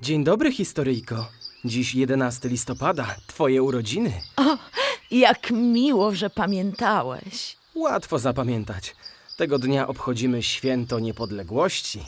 Dzień dobry, historyjko. Dziś 11 listopada, twoje urodziny. Jak miło, że pamiętałeś. Łatwo zapamiętać. Tego dnia obchodzimy święto niepodległości.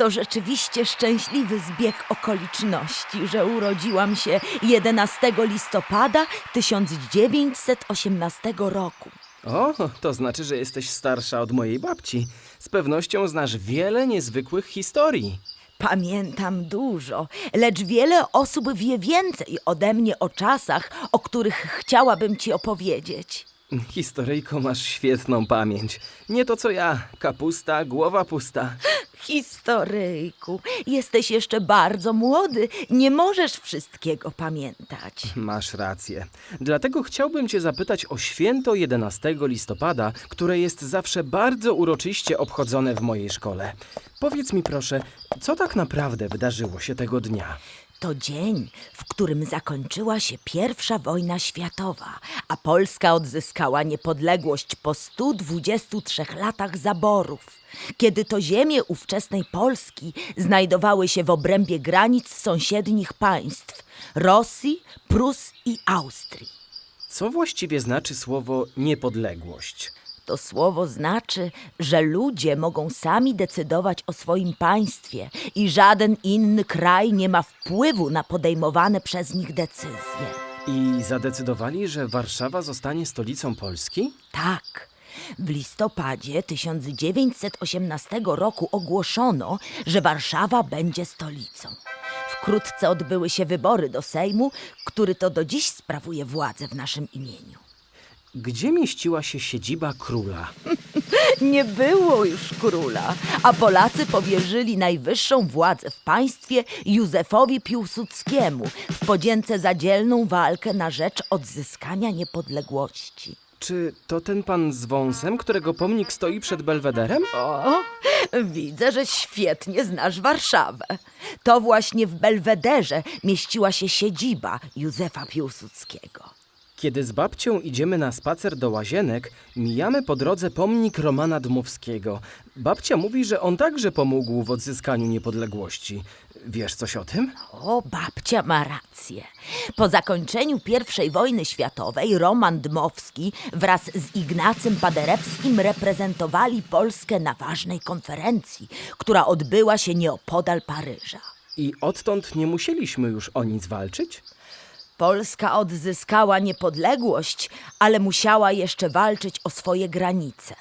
To rzeczywiście szczęśliwy zbieg okoliczności, że urodziłam się 11 listopada 1918 roku. O, to znaczy, że jesteś starsza od mojej babci. Z pewnością znasz wiele niezwykłych historii. Pamiętam dużo, lecz wiele osób wie więcej ode mnie o czasach, o których chciałabym ci opowiedzieć. Historyjko, masz świetną pamięć. Nie to co ja, kapusta, głowa pusta. Historyjku, jesteś jeszcze bardzo młody, nie możesz wszystkiego pamiętać. Masz rację. Dlatego chciałbym Cię zapytać o święto 11 listopada, które jest zawsze bardzo uroczyście obchodzone w mojej szkole. Powiedz mi proszę, co tak naprawdę wydarzyło się tego dnia? To dzień, w którym zakończyła się pierwsza wojna światowa, a Polska odzyskała niepodległość po 123 latach zaborów. Kiedy to ziemie ówczesnej Polski znajdowały się w obrębie granic sąsiednich państw Rosji, Prus i Austrii. Co właściwie znaczy słowo niepodległość? To słowo znaczy, że ludzie mogą sami decydować o swoim państwie i żaden inny kraj nie ma wpływu na podejmowane przez nich decyzje. I zadecydowali, że Warszawa zostanie stolicą Polski? Tak. W listopadzie 1918 roku ogłoszono, że Warszawa będzie stolicą. Wkrótce odbyły się wybory do Sejmu, który to do dziś sprawuje władzę w naszym imieniu. Gdzie mieściła się siedziba króla? Nie było już króla, a Polacy powierzyli najwyższą władzę w państwie Józefowi Piłsudskiemu w podzięce za dzielną walkę na rzecz odzyskania niepodległości. Czy to ten pan z wąsem, którego pomnik stoi przed belwederem? O, widzę, że świetnie znasz Warszawę. To właśnie w Belwederze mieściła się siedziba Józefa Piłsudskiego. Kiedy z babcią idziemy na spacer do łazienek, mijamy po drodze pomnik Romana Dmowskiego. Babcia mówi, że on także pomógł w odzyskaniu niepodległości. Wiesz coś o tym? O, babcia ma rację. Po zakończeniu I wojny światowej Roman Dmowski wraz z Ignacym Paderewskim reprezentowali Polskę na ważnej konferencji, która odbyła się nieopodal Paryża. I odtąd nie musieliśmy już o nic walczyć? Polska odzyskała niepodległość, ale musiała jeszcze walczyć o swoje granice.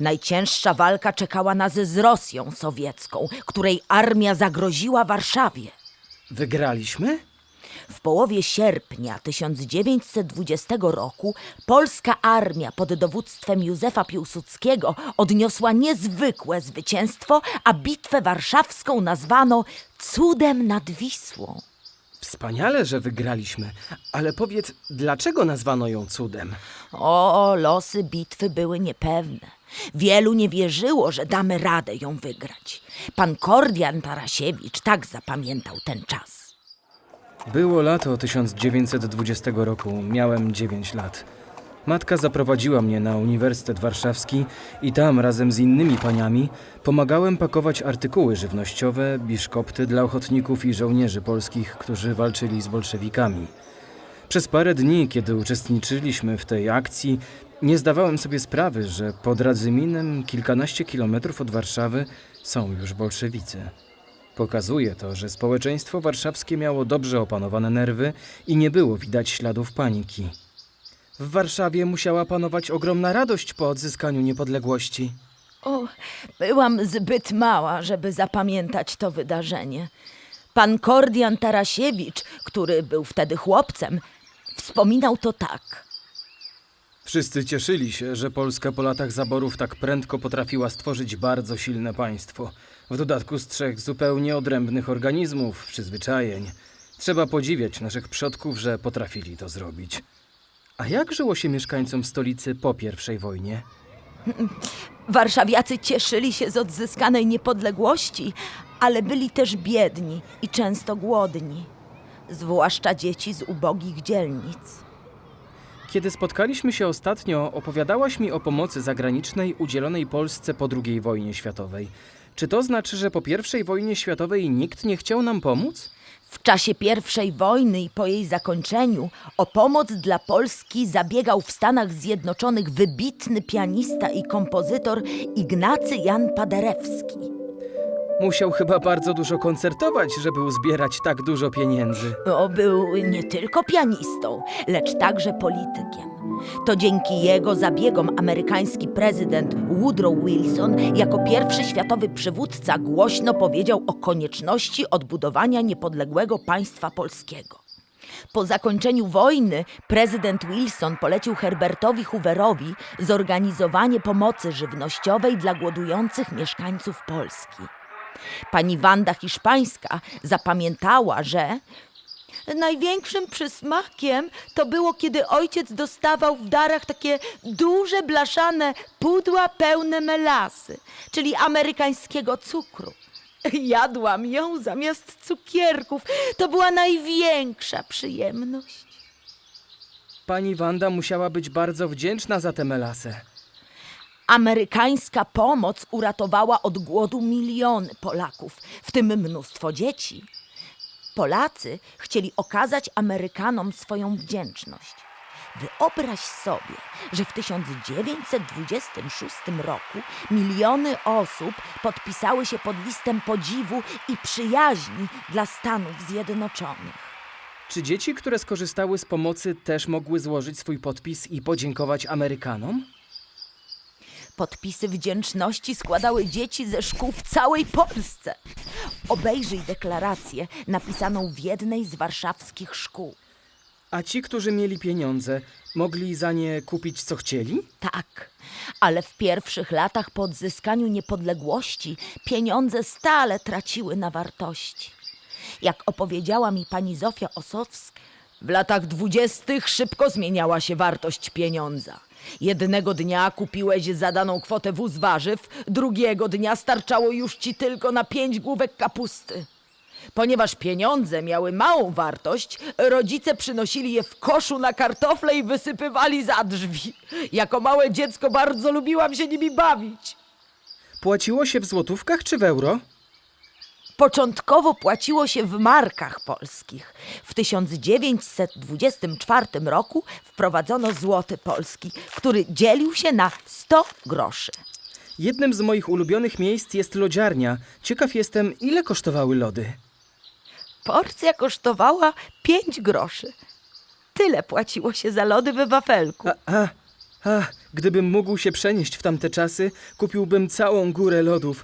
Najcięższa walka czekała nas z Rosją sowiecką, której armia zagroziła Warszawie. Wygraliśmy? W połowie sierpnia 1920 roku polska armia pod dowództwem Józefa Piłsudskiego odniosła niezwykłe zwycięstwo, a bitwę warszawską nazwano Cudem nad Wisłą. Wspaniale, że wygraliśmy, ale powiedz, dlaczego nazwano ją cudem? O, losy bitwy były niepewne. Wielu nie wierzyło, że damy radę ją wygrać. Pan Kordian Tarasiewicz tak zapamiętał ten czas. Było lato 1920 roku, miałem 9 lat. Matka zaprowadziła mnie na Uniwersytet Warszawski i tam razem z innymi paniami pomagałem pakować artykuły żywnościowe, biszkopty dla ochotników i żołnierzy polskich, którzy walczyli z bolszewikami. Przez parę dni, kiedy uczestniczyliśmy w tej akcji, nie zdawałem sobie sprawy, że pod Radzyminem, kilkanaście kilometrów od Warszawy, są już bolszewicy. Pokazuje to, że społeczeństwo warszawskie miało dobrze opanowane nerwy i nie było widać śladów paniki. W Warszawie musiała panować ogromna radość po odzyskaniu niepodległości. O, byłam zbyt mała, żeby zapamiętać to wydarzenie. Pan Kordian Tarasiewicz, który był wtedy chłopcem, wspominał to tak. Wszyscy cieszyli się, że Polska po latach zaborów tak prędko potrafiła stworzyć bardzo silne państwo. W dodatku z trzech zupełnie odrębnych organizmów, przyzwyczajeń. Trzeba podziwiać naszych przodków, że potrafili to zrobić. A jak żyło się mieszkańcom stolicy po pierwszej wojnie? Warszawiacy cieszyli się z odzyskanej niepodległości, ale byli też biedni i często głodni, zwłaszcza dzieci z ubogich dzielnic. Kiedy spotkaliśmy się ostatnio, opowiadałaś mi o pomocy zagranicznej udzielonej Polsce po II wojnie światowej. Czy to znaczy, że po I wojnie światowej nikt nie chciał nam pomóc? W czasie I wojny i po jej zakończeniu o pomoc dla Polski zabiegał w Stanach Zjednoczonych wybitny pianista i kompozytor Ignacy Jan Paderewski. Musiał chyba bardzo dużo koncertować, żeby uzbierać tak dużo pieniędzy. O, był nie tylko pianistą, lecz także politykiem. To dzięki jego zabiegom amerykański prezydent Woodrow Wilson jako pierwszy światowy przywódca głośno powiedział o konieczności odbudowania niepodległego państwa polskiego. Po zakończeniu wojny prezydent Wilson polecił Herbertowi Hooverowi zorganizowanie pomocy żywnościowej dla głodujących mieszkańców Polski. Pani Wanda Hiszpańska zapamiętała, że największym przysmakiem to było, kiedy ojciec dostawał w darach takie duże blaszane pudła pełne melasy, czyli amerykańskiego cukru. Jadłam ją zamiast cukierków. To była największa przyjemność. Pani Wanda musiała być bardzo wdzięczna za tę melasę. Amerykańska pomoc uratowała od głodu miliony Polaków, w tym mnóstwo dzieci. Polacy chcieli okazać Amerykanom swoją wdzięczność. Wyobraź sobie, że w 1926 roku miliony osób podpisały się pod listem podziwu i przyjaźni dla Stanów Zjednoczonych. Czy dzieci, które skorzystały z pomocy, też mogły złożyć swój podpis i podziękować Amerykanom? Podpisy wdzięczności składały dzieci ze szkół w całej Polsce. Obejrzyj deklarację napisaną w jednej z warszawskich szkół. A ci, którzy mieli pieniądze, mogli za nie kupić co chcieli? Tak, ale w pierwszych latach po odzyskaniu niepodległości pieniądze stale traciły na wartości. Jak opowiedziała mi pani Zofia Osowska, w latach dwudziestych szybko zmieniała się wartość pieniądza. Jednego dnia kupiłeś za daną kwotę wóz warzyw, drugiego dnia starczało już ci tylko na pięć główek kapusty. Ponieważ pieniądze miały małą wartość, rodzice przynosili je w koszu na kartofle i wysypywali za drzwi. Jako małe dziecko bardzo lubiłam się nimi bawić. Płaciło się w złotówkach czy w euro? Początkowo płaciło się w markach polskich. W 1924 roku wprowadzono złoty polski, który dzielił się na 100 groszy. Jednym z moich ulubionych miejsc jest lodziarnia. Ciekaw jestem, ile kosztowały lody. Porcja kosztowała 5 groszy. Tyle płaciło się za lody we wafelku. A, a, a, gdybym mógł się przenieść w tamte czasy, kupiłbym całą górę lodów.